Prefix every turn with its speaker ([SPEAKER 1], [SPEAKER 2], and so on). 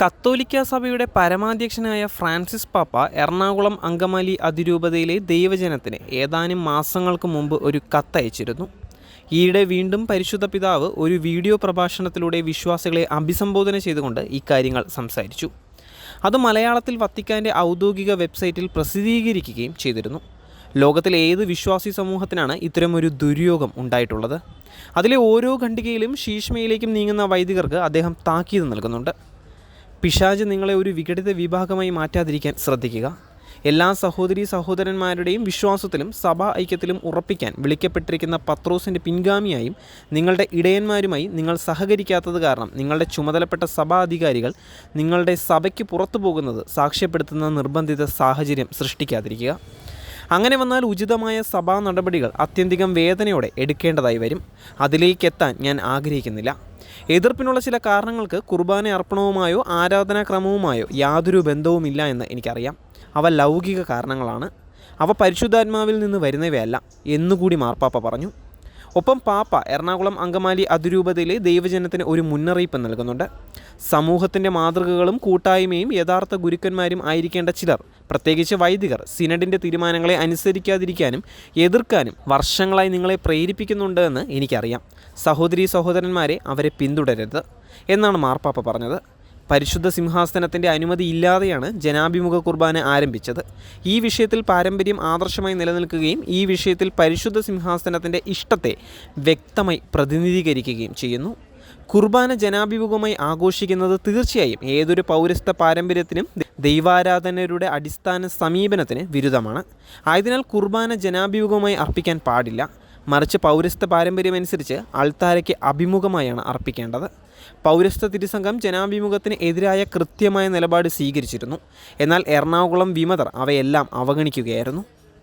[SPEAKER 1] കത്തോലിക്ക സഭയുടെ പരമാധ്യക്ഷനായ ഫ്രാൻസിസ് പാപ്പ എറണാകുളം അങ്കമാലി അതിരൂപതയിലെ ദൈവജനത്തിന് ഏതാനും മാസങ്ങൾക്ക് മുമ്പ് ഒരു കത്തയച്ചിരുന്നു. ഈയിടെ വീണ്ടും പരിശുദ്ധ പിതാവ് ഒരു വീഡിയോ പ്രഭാഷണത്തിലൂടെ വിശ്വാസികളെ അഭിസംബോധന ചെയ്തുകൊണ്ട് ഇക്കാര്യങ്ങൾ സംസാരിച്ചു. അത് മലയാളത്തിൽ വത്തിക്കാന്റെ ഔദ്യോഗിക വെബ്സൈറ്റിൽ പ്രസിദ്ധീകരിക്കുകയും ചെയ്തിരുന്നു. ലോകത്തിലെ ഏത് വിശ്വാസി സമൂഹത്തിനാണ് ഇത്തരമൊരു ദുര്യോഗം ഉണ്ടായിട്ടുള്ളത്? അതിലെ ഓരോ ഖണ്ഡികയിലും ശീഷ്മയിലേക്കും നീങ്ങുന്ന വൈദികർക്ക് അദ്ദേഹം താക്കീത് നൽകുന്നുണ്ട്. പിശാജ് നിങ്ങളെ ഒരു വിഘടിത വിഭാഗമായി മാറ്റാതിരിക്കാൻ ശ്രദ്ധിക്കുക. എല്ലാ സഹോദരി സഹോദരന്മാരുടെയും വിശ്വാസത്തിലും സഭാ ഐക്യത്തിലും ഉറപ്പിക്കാൻ വിളിക്കപ്പെട്ടിരിക്കുന്ന പത്രോസിന്റെ പിൻഗാമിയായും നിങ്ങളുടെ ഇടയന്മാരുമായി നിങ്ങൾ സഹകരിക്കാത്തത് കാരണം നിങ്ങളുടെ ചുമതലപ്പെട്ട സഭാ അധികാരികൾ നിങ്ങളുടെ സഭയ്ക്ക് പുറത്തു പോകുന്നത് സാക്ഷ്യപ്പെടുത്തുന്ന നിർബന്ധിത സാഹചര്യം സൃഷ്ടിക്കാതിരിക്കുക. അങ്ങനെ വന്നാൽ ഉചിതമായ സഭാ നടപടികൾ അത്യന്തികം വേദനയോടെ എടുക്കേണ്ടതായി വരും. അതിലേക്ക് എത്താൻ ഞാൻ ആഗ്രഹിക്കുന്നില്ല. എതിർപ്പിനുള്ള ചില കാരണങ്ങൾക്ക് കുർബാന അർപ്പണവുമായോ ആരാധനാക്രമവുമായോ യാതൊരു ബന്ധവുമില്ല എന്ന് എനിക്കറിയാം. അവ ലൗകിക കാരണങ്ങളാണ്. അവ പരിശുദ്ധാത്മാവിൽ നിന്ന് വരുന്നവയല്ല എന്നുകൂടി മാർപ്പാപ്പ പറഞ്ഞു. ഒപ്പം പാപ്പ എറണാകുളം അങ്കമാലി അതിരൂപതയിലെ ദൈവജനത്തിന് ഒരു മുന്നറിയിപ്പ് നൽകുന്നുണ്ട്. സമൂഹത്തിന്റെ മാതൃകകളും കൂട്ടായ്മയും യഥാർത്ഥ ഗുരുക്കന്മാരും ആയിരിക്കേണ്ട ചിലർ. പ്രത്യേകിച്ച് വൈദികർ സിനഡിന്റെ തീരുമാനങ്ങളെ അനുസരിക്കാതിരിക്കാനും എതിർക്കാനും വർഷങ്ങളായി നിങ്ങളെ പ്രേരിപ്പിക്കുന്നുണ്ടെന്ന് എനിക്കറിയാം. സഹോദരി സഹോദരന്മാരെ അവരെ പിന്തുടരരുത് എന്നാണ് മാർപ്പാപ്പ പറഞ്ഞത്. പരിശുദ്ധ സിംഹാസനത്തിന്റെ അനുമതി ഇല്ലാതെയാണ് ജനാഭിമുഖ കുർബാന ആരംഭിച്ചത്. ഈ വിഷയത്തിൽ പാരമ്പര്യം ആദർശമായി നിലനിൽക്കുകയും ഈ വിഷയത്തിൽ പരിശുദ്ധ സിംഹാസനത്തിന്റെ ഇഷ്ടത്തെ വ്യക്തമായി പ്രതിനിധീകരിക്കുകയും ചെയ്യുന്നു. കുർബാന ജനാഭിമുഖമായി ആഘോഷിക്കുന്നത് തീർച്ചയായും ഏതൊരു പൗരസ്ത്യ പാരമ്പര്യത്തിനും ദൈവാരാധനരുടെ അടിസ്ഥാന സമീപനത്തിന് വിരുദ്ധമാണ്. ആയതിനാൽ കുർബാന ജനാഭിമുഖമായി അർപ്പിക്കാൻ പാടില്ല. മറിച്ച് പൗരസ്ത്യ പാരമ്പര്യമനുസരിച്ച് അൾത്താരയ്ക്ക് അഭിമുഖമായാണ് അർപ്പിക്കേണ്ടത്. പൗരസ്ത്യ തിരുസംഘം ജനാഭിമുഖത്തിന് എതിരായ കൃത്യമായ നിലപാട് സ്വീകരിച്ചിരുന്നു. എന്നാൽ എറണാകുളം വിമതർ അവയെല്ലാം അവഗണിക്കുകയായിരുന്നു.